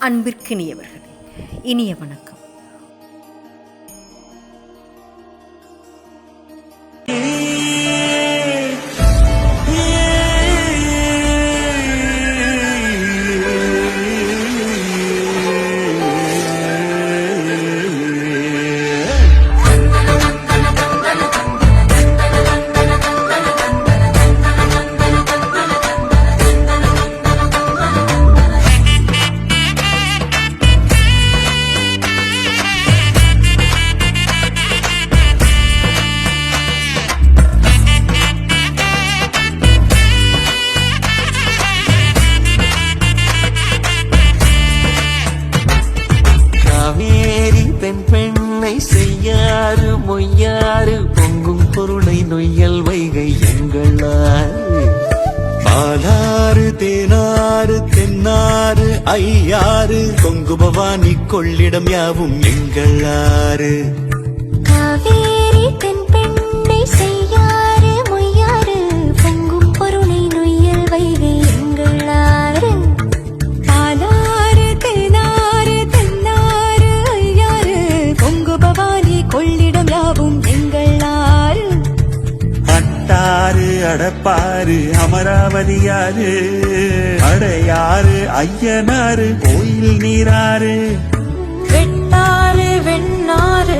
அன்பிற்கினியவர்கள் இனிய வணக்கம். செய்யாறு மொய்யாறு பொங்கும் பொருளை நொய்யல் வைகை எங்களாறு. பாலாறு தேனாறு தென்னாறு ஐயாறு கொங்கு பவானி கொள்ளிடம் யாவும் எங்களாறு. காவேரி தென் பெண்ணை செய்ய கடப்பாரு அடப்பாறு அமராவதியாறு அடையாறு ஐயனாறு கோயில் நீராறு வெட்டாறு வெண்ணாறு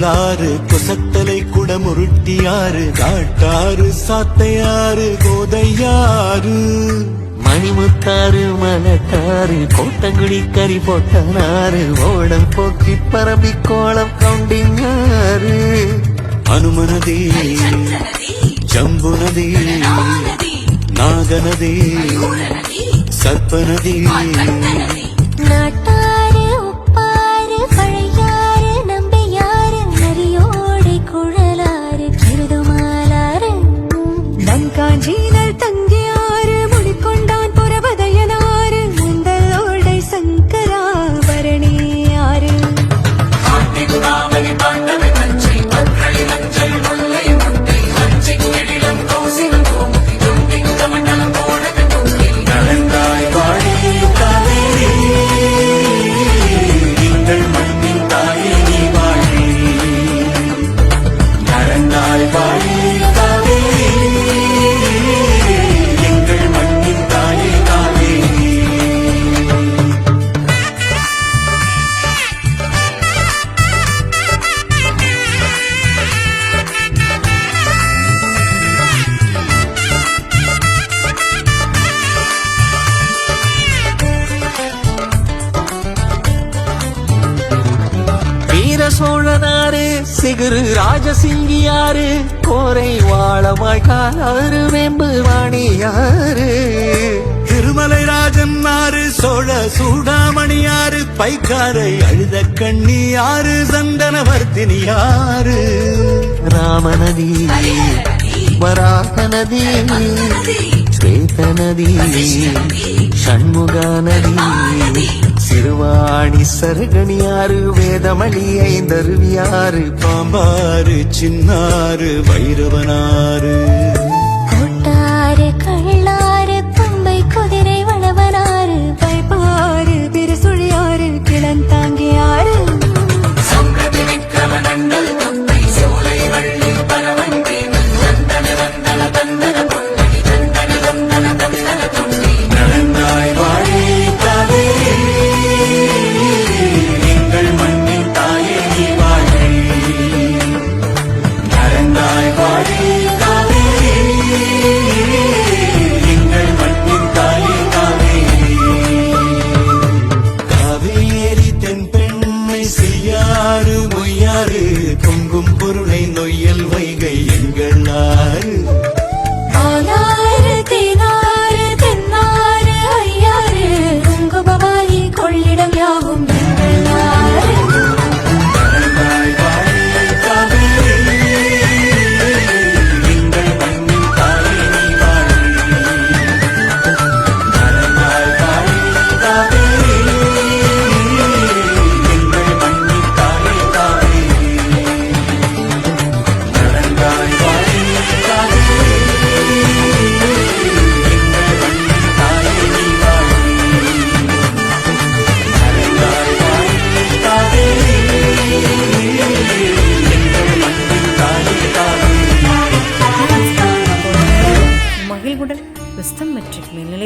நூலாறு கொசத்தலை குடமுருட்டியாறு காட்டாறு சாத்தையாறு கோதையாறு. மணிமுத்தாறு மலத்தாறு கோட்டங்குடி கறி போட்டனாறு ஓடம் போக்கி பரம்பி கோலம் கவுண்டிங்காறு அனுமனதி ஜம்புனதி நாகநதி சர்ப்பநதி പക്ഷികൾ തങ്ങി சிகுரு ராஜசிங்கியாறு கோரை வாழமாய் காலாறு வேம்பு வாணியாறு திருமலை ராஜன் ஆறு சோழ சூடாமணியாறு பைக்காரை அழுத கண்ணியாறு சந்தனவர்த்தினியாறு ராமநதி. வராக நதி ஸ்வேத நதி ஷண்முக நதி சிறுவாணி சருகணியாறு வேதமணி ஐந்தருவியாறு பாம்பாறு சின்னாறு வைரவனாறு. கொட்டாறு கள்ளாறு பம்பை குதிரை வளவனாறு பைப்பாறு பிரிசுழியாறு கிளந்தாறு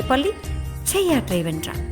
பள்ளி செய்யாற்றை வென்றார்